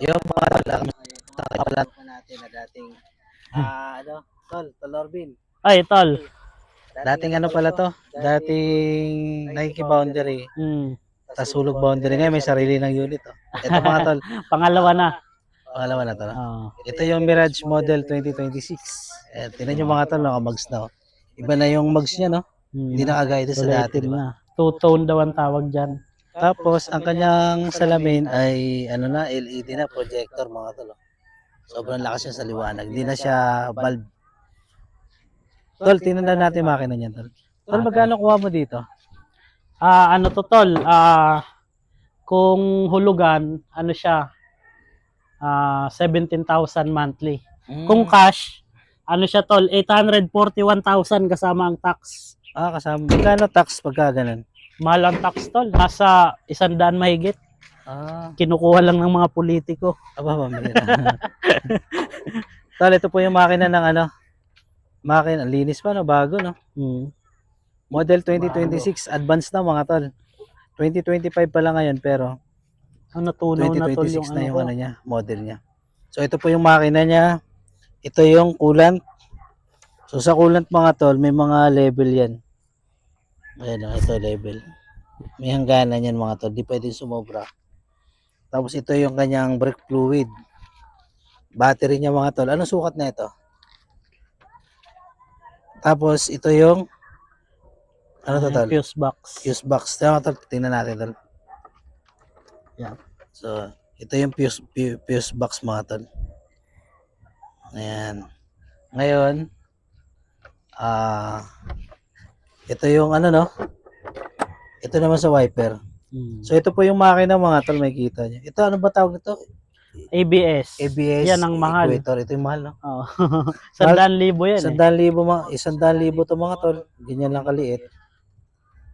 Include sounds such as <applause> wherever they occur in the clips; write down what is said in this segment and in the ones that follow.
Yung mga alam sa kapalan. pa natin na dating ah ano, tol, tol Orbin. Ay, tol. Dating ano pala to? Dating Nike boundary. Hmm. Tapos hulog boundary ngayon may sarili ng unit. Oh. <laughs> Ito mga tol. <laughs> Pangalawa na. Pangalawa na to. no? Oh. Ito yung Mirage Model 2026. Eh, tinan yung mga tol, naka-mugs na. Oh. Iba na yung mugs niya, no? Hmm. Hindi na kagaya sa dati, di ba? na. Two-tone daw ang tawag dyan. Tapos, ang kanyang salamin ay, ano na, LED na, projector, mga tol. oh. Sobrang lakas niya sa liwanag. Hindi na siya bulb. Tol, tingnan na natin yung makina niyan, tol. Tol, magkano kuha mo dito? Ah, ano to, tol? Ah, kung hulugan, ano siya? Ah, 17,000 monthly. Hmm. Kung cash, ano siya, tol? 841,000 kasama ang tax. Ah, kasama. Magkano tax pagka ganun? Mahal ang tax, tol. Nasa isandaan mahigit. Ah, Kinukuha lang ng mga politiko. aba, pamilya. <laughs> tol, ito po yung makina ng ano, makina, linis pa, no? Bago, no? Hmm. Model 2026, advanced na mga tol. 2025 pa lang ngayon, pero Ano, tunaw na, tol, yung 2026 na yung ano ano niya, model niya. So ito po yung makina niya. Ito yung coolant. So sa coolant mga tol, may mga level yan. Ayan o, ito level. May hangganan yan mga tol, di pwede sumobra. Tapos ito yung kanyang brake fluid. Battery niya mga tol. Anong sukat na ito? Tapos ito yung ano to tol? Fuse box. fuse box. Tama tol, tingnan natin tol. Yan. So, ito yung fuse, fu- fuse box mga tol. Ayan. Ngayon, ah, ito yung ano no? Ito naman sa wiper. Hmm. So, ito po yung makina mga tol, may kita nyo. Ito, ano ba tawag ito? ABS. ABS. Yan ang mahal. Equator. Ito yung mahal, no? Oh. <laughs> Sandaan libo yan eh. Isandaan libo, mga, isandaan libo to mga tol. Ganyan lang kaliit.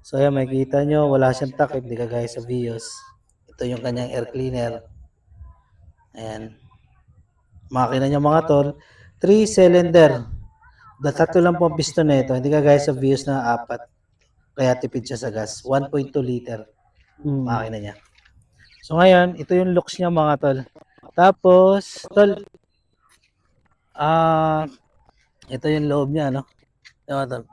So, ayan, may kita nyo, wala siyang takip, di kagaya sa Vios. Ito yung kanyang air cleaner. Ayan. Makina niya mga tol. 3 cylinder. Da tatlo lang po ang piston na ito. Hindi kagaya sa Vios na apat. Kaya tipid siya sa gas. 1.2 liter Hmm. makina niya. So ngayon, ito yung looks niya mga tol. Tapos, tol, ah, ito yung loob niya, no? Ito, tol.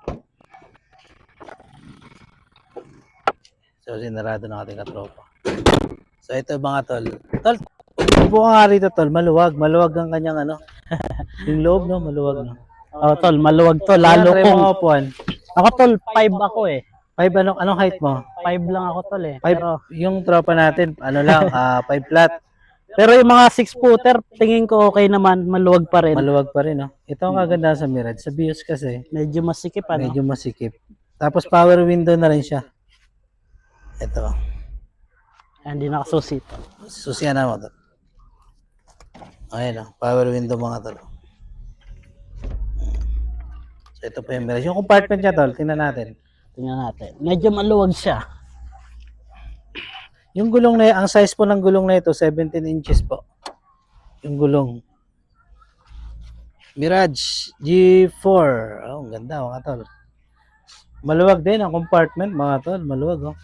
So, sinarado ng ating katropa. So, ito mga tol. Tol, upo ka nga rito, tol. Maluwag. Maluwag ang kanyang ano. <laughs> yung loob, no? Maluwag, no? Oh, tol, maluwag to. Lalo Ayan, try upuan. Ako, tol, 5 ako eh. Five, anong, anong height mo? 5 lang ako, tol eh. Five, Pero, yung tropa natin, ano lang, ah, five flat. pero yung mga 6 footer, tingin ko okay naman. Maluwag pa rin. Maluwag pa rin, no? Ito ang kaganda sa Mirage. Sa Bios kasi, Medyo masikip, ano? medyo masikip. Tapos power window na rin siya. Ito. Ah, Hindi nakasusit. Susiyan na mo to. Ayan, power window mga tol. Ito po yung Mirage. Yung compartment niya tol, tingnan natin. Tingnan natin. Medyo maluwag siya. Yung gulong na ang size po ng gulong na ito, 17 inches po. Yung gulong. Mirage G4. Oh, ang ganda mga tol. Maluwag din ang compartment mga tol. Maluwag oh.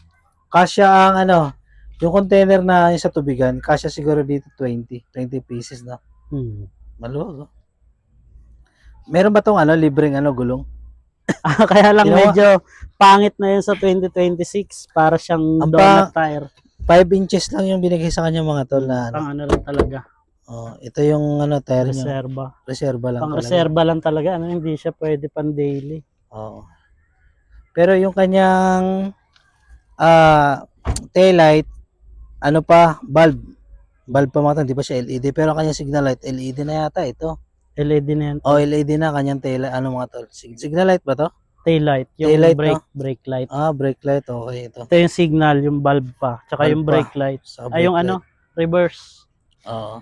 Kasya ang ano, yung container na yung sa tubigan, kasya siguro dito 20. 20 pieces na. Hmm. Maluwag oh. Meron ba tong ano, libreng ano, gulong? <laughs> Ah, Kaya lang Ginawa- medyo pangit na yun sa 2026. Para siyang Ang donut tire. 5 inches lang yung binigay sa kanya mga tol na ano. Pang ano lang talaga. Oh, ito yung ano, tire niya. Reserva. Reserva lang Pang talaga. reserva lang talaga. Ano, hindi siya pwede pang daily. Oo. Pero yung kanyang ah taillight, ano pa, bulb. Bulb pa mga tol, di pa siya LED. Pero ang kanyang signal light, LED na yata ito. LED na yan. O, LED na kanyang taillight. Ano mga tol? Sig- signal light ba to? Taillight. Yung Taillight, brake, brake light. Ah, brake light. Okay, ito. Ito yung signal, yung bulb pa. Tsaka Bulb yung pa. brake light. Sa Ay, yung ano, reverse. light. Oo.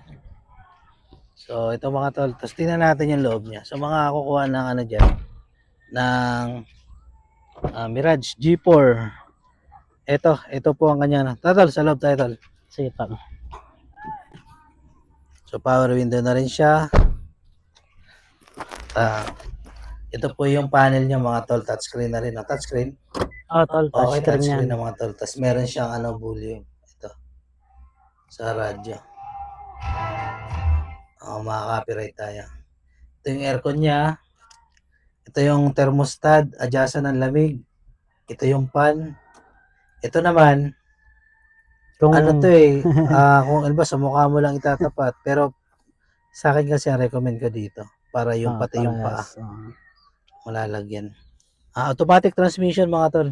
So, ito mga tol. Tapos tingnan natin yung loob niya. So, mga kukuha ng ano dyan, ng ah, Mirage G4. Ito, ito po ang kanya. Tatol, sa loob tayo, tol. Sitang. So power window na rin siya. Ah, ito po yung panel niya mga tol, touchscreen na rin. No? Touchscreen. Oh, tol, Okay, touchscreen touchscreen yan. na mga tol. Tapos meron siyang ano, volume. Ito. Sa radyo. Oh, makaka-copyright tayo. Ito yung aircon niya. Ito yung thermostat, adjustan ng lamig. Ito yung fan. Ito naman, Kung, ano to eh, ah, kung ano ba, sa mukha mo lang itatapat. Pero sa akin kasi ang recommend ko dito. Para yung ah, pati yung paa, ah. malalagyan. Ah, automatic transmission mga tol.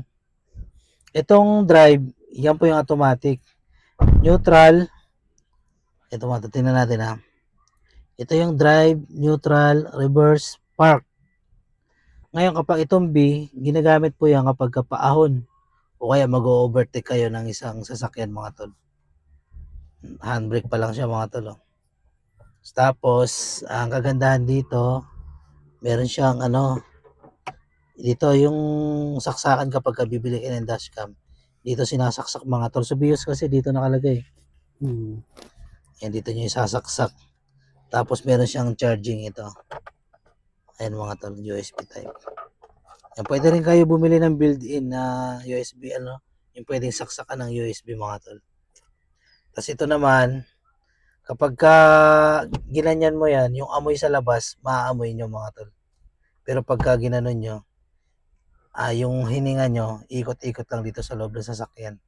Itong drive, yan po yung automatic. Neutral, ito mga tol, tingnan natin ha. Ito yung drive, neutral, reverse, park. Ngayon kapag itong B, ginagamit po yan kapag kapaahon o kaya mag-overtake kayo ng isang sasakyan mga tol. Handbrake pa lang siya mga tol. oh. Tapos, ang kagandahan dito, meron siyang ano, dito yung saksakan kapag ka bibili ka ng dashcam. Dito sinasaksak mga tol. Sa BIOS kasi dito nakalagay. Hmm. Yan, dito nyo isasaksak. Tapos meron siyang charging ito. Ayan mga tol, USB type. Yan, pwede rin kayo bumili ng built-in na USB, ano, yung pwedeng saksakan ng USB mga tol. Tapos ito naman, kapag ka ginanyan mo yan, yung amoy sa labas, maaamoy nyo mga tol. Pero pagka ginanon nyo, ah, yung hininga nyo, ikot-ikot lang dito sa loob ng sasakyan.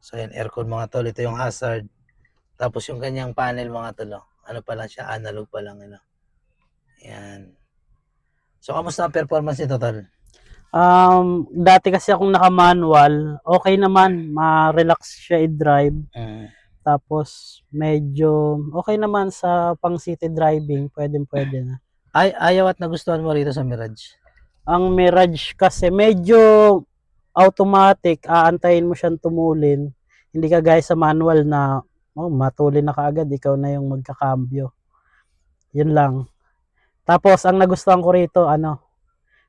So yan, aircon mga tol. Ito yung hazard. Tapos yung kanyang panel mga tol, oh, ano pa lang siya, analog pa lang. Ano. Yan. So, kamusta ang performance nito, tol? Um, dati kasi akong naka-manual, okay naman, ma-relax siya i-drive. Mm. Tapos, medyo okay naman sa pang city driving, pwede pwede na. Ay, ayaw at nagustuhan mo rito sa Mirage. Ang Mirage kasi medyo automatic, aantayin mo siyang tumulin. Hindi ka gaya sa manual na oh, matulin na kaagad, ikaw na yung magkakambyo. Yun lang. Tapos, ang nagustuhan ko rito, ano,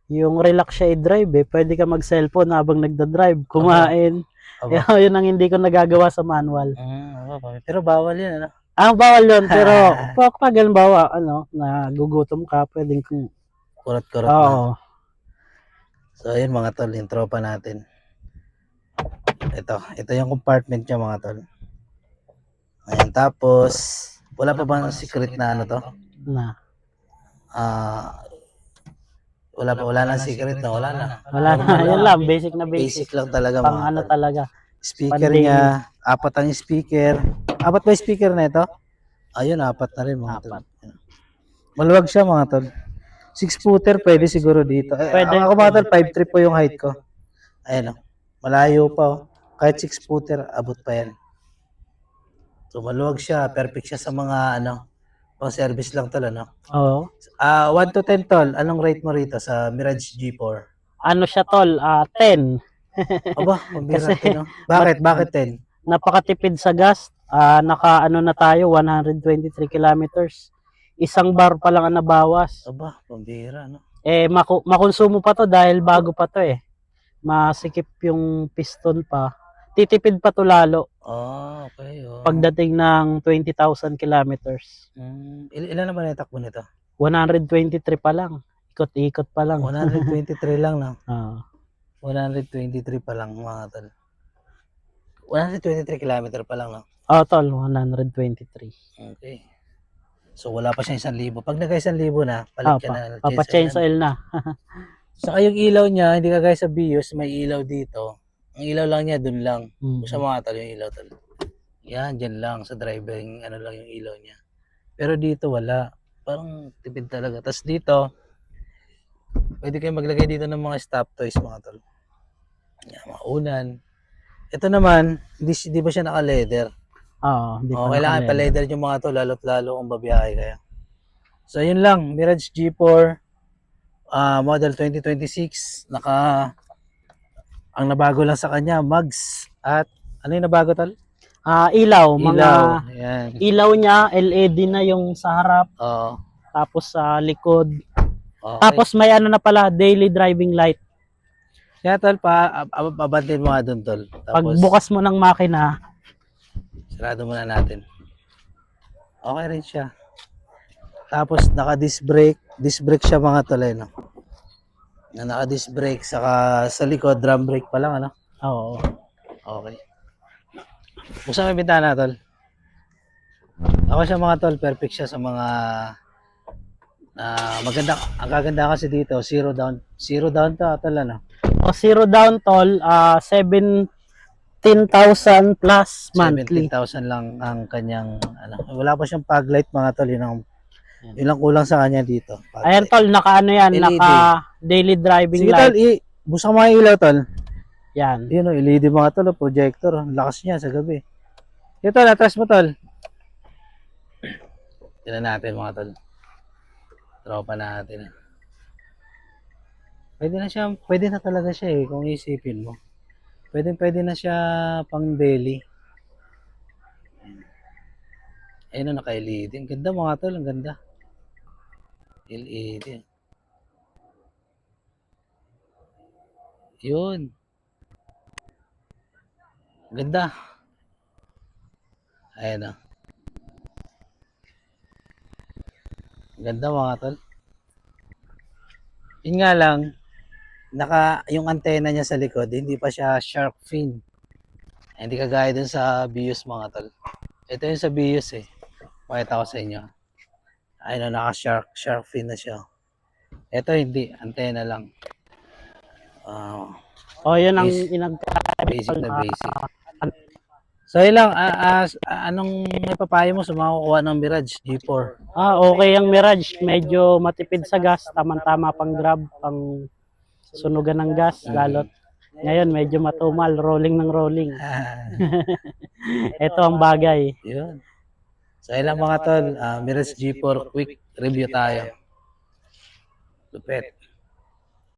yung relax siya i-drive eh. Pwede ka mag-cellphone habang nagda-drive, kumain. Aba. <laughs> Yun ang hindi ko nagagawa sa manual. Mm, aba, pero bawal yun, ano? Ang bawal yun, pero <laughs> pag pag halimbawa, ano, nagugutom ka, pwedeng kung, Kurot-kurot oo. na. So, ayun mga tol, yung tropa natin. Ito, ito yung compartment niya mga tol. Ayan, tapos, wala pa bang secret na ano to? na. Ah, wala pa, wala na secret na, wala na. Wala na, yun lang, basic na basic. Basic lang talaga Pang mga ano tol. talaga. Speaker Pandemic. niya, apat ang speaker. Apat ba yung speaker na ito? Ayun, apat na rin mga tol. Apat. Maluwag siya mga tol. Six footer, pwede siguro dito. Eh, Pwede. Ako mga tol, 5'3 po yung height ko. Ayan o. Malayo pa oh. Kahit six footer, abot pa yan. So maluwag siya, perfect siya sa mga ano, pang service lang tol ano. Oo. Ah, 1 to 10 tol, anong rate mo rito sa Mirage G4? Ano siya tol, ah 10. <laughs> Aba, pambira Kasi- Kasi, no? Bakit? <laughs> Bakit 10? Napakatipid sa gas. Ah naka ano na tayo, 123 kilometers. Isang bar pa lang ang nabawas. Aba, pambira no? Eh, maku- makonsumo pa to dahil bago pa to eh. Masikip yung piston pa. Titipid pa to lalo Oh, okay. Oh. pagdating ng 20,000 kilometers. Mm, il- ilan naman yung takbo nito? 123 pa lang. Ikot-ikot pa lang. 123 lang na. <laughs> Ah. 123 pa lang mga tol. 123 kilometer pa lang no? oh, tol, 123. Okay. So wala pa siya isang libo. Pag nagka isang libo na, palit ka na. Papa oil na. <laughs> Saka yung ilaw niya, hindi ka guys sa BIOS, may ilaw dito. Ang ilaw lang niya, dun lang. Mm. Sa mga tol, yung ilaw tol. Yan, dyan lang. Sa driving, ano lang yung ilaw niya. Pero dito, wala. Parang tipid talaga. Tapos dito, pwede kayo maglagay dito ng mga stop toys, mga tol. Yan, mga unan. Ito naman, hindi, hindi ba siya naka-leather? Oo, di Oo, pa kailangan pa-leather yung mga to, lalo't lalo kung babiyahe kayo. So, yun lang. Mirage G4, ah, model 2026. Naka, ang nabago lang sa kanya, mugs. At, ano yung nabago tal? Ah, ilaw, mga Ilaw. Yan. ilaw niya LED na yung sa harap Oo. tapos sa likod. Okay. Tapos may ano na pala, daily driving light. Kaya tol, pa, ab- ab- abantin mo nga dun tol. Pag Tapos, bukas mo ng makina, sarado muna natin. Okay rin siya. Tapos, naka-disc brake. Disc brake siya mga tol, eh, no? Na naka-disc brake, saka sa likod, drum brake pa lang, ano? oo. Okay. Buksan mo yung bintana, tol. Ako siya mga tol, perfect siya sa mga ah maganda ang kaganda kasi dito zero down zero down to tol ano O zero down tol, ah 17,000 plus monthly. 17,000 lang ang kanyang ano wala pa siyang pag light mga tol yun ang yun lang kulang sa kanya dito. Pag Ayan tol, naka ano yan, LED. naka daily driving sige tol light. i busa mga ilaw tol. Yan. yun o LED mga tol oh, projector. Ang lakas niya sa gabi. Ito tol atras mo tol. Tingnan natin mga tol. Tropa natin. Pwede na siya pwede na talaga siya eh kung isipin mo. Pwede pwede na siya pang daily. Ayun na naka LED ang ganda mga tol. Ang ganda LED yun. Ganda. Ayan o ganda mga tol. Yun nga lang naka yung antena niya sa likod hindi pa siya shark fin. Hindi kagaya dun sa Bios mga tol. Ito yung sa Bios eh. Pakita ko sa inyo ayun na naka shark shark fin na siya ito hindi antena lang Ah, O yun ang Basic- inag basic na basic so yun lang ah, ah, anong may papayo mo sa mga kukuha ng Mirage G4 Ah, okay ang Mirage. Medyo matipid sa gas. Tama-tama pang grab, pang sunugan ng gas, lalot. Ngayon, medyo matumal. Rolling ng rolling. <laughs> Ito ang bagay. Yun. So, yun lang mga tol. ah, Mirage G4 quick review tayo. Lupet.